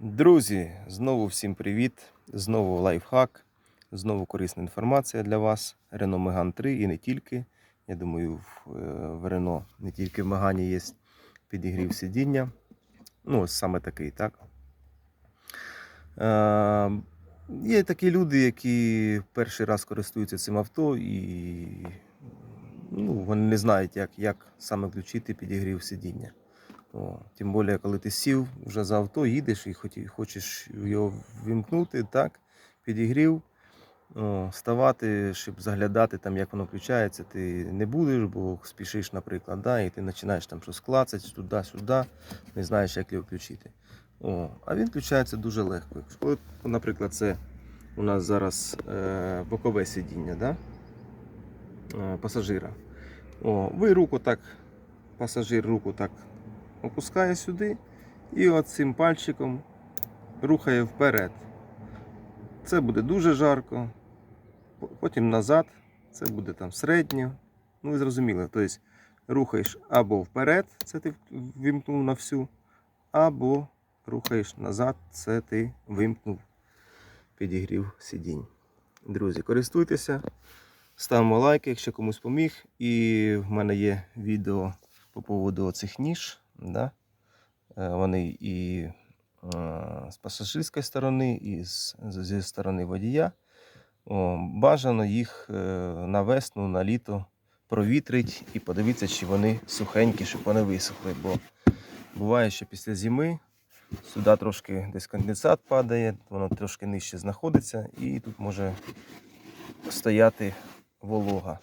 Друзі, знову всім привіт! Знову лайфхак, знову корисна інформація для вас. Renault Megane 3 і не тільки. Я думаю, в, Renault не тільки в Megane є підігрів сидіння. Ну, ось саме такий, так? Е, є такі люди, які перший раз користуються цим авто і ну, вони не знають, як, як саме включити підігрів сидіння. О, тим більше, коли ти сів вже за авто, їдеш і хочеш його вимкнути, так, підігрів, о, ставати, щоб заглядати, там, як воно включається, ти не будеш, бо спішиш, наприклад, да, і ти починаєш там щось клацати туди-сюди, не знаєш, як його включити. О, а він включається дуже легко. Коли, наприклад, це у нас зараз е, бокове сидіння да? е, пасажира. О, ви руку так, пасажир руку так опускає сюди і от цим пальчиком рухає вперед. Це буде дуже жарко, потім назад, це буде там середньо. Ну, ви зрозуміли, тобто рухаєш або вперед, це ти вимкнув на всю, або рухаєш назад, це ти вимкнув підігрів сидінь. Друзі, користуйтеся, ставимо лайки, якщо комусь поміг. І в мене є відео по поводу цих ніж. Да? Е, Вони і е, з пасажирської сторони, і зі сторони водія. О, бажано їх е, на весну, на літо провітрить і подивитися, чи вони сухенькі, щоб вони висохли. Бо буває, що після зими сюди трошки десь конденсат падає, воно трошки нижче знаходиться, і тут може стояти волога.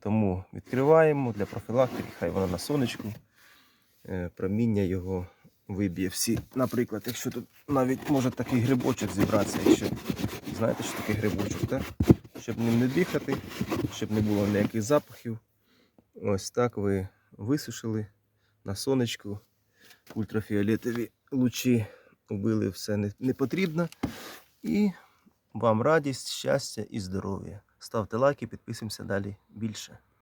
Тому відкриваємо для профілактики, хай вона на сонечку проміння його виб'є всі. Наприклад, якщо тут навіть може такий грибочок зібратися, якщо знаєте, що таке грибочок, так? Щоб ним не дихати, щоб не було ніяких запахів. Ось так ви висушили на сонечку. Ультрафіолетові лучі убили все не потрібно. І вам радість, щастя і здоров'я. Ставте лайки, підписуємося далі більше.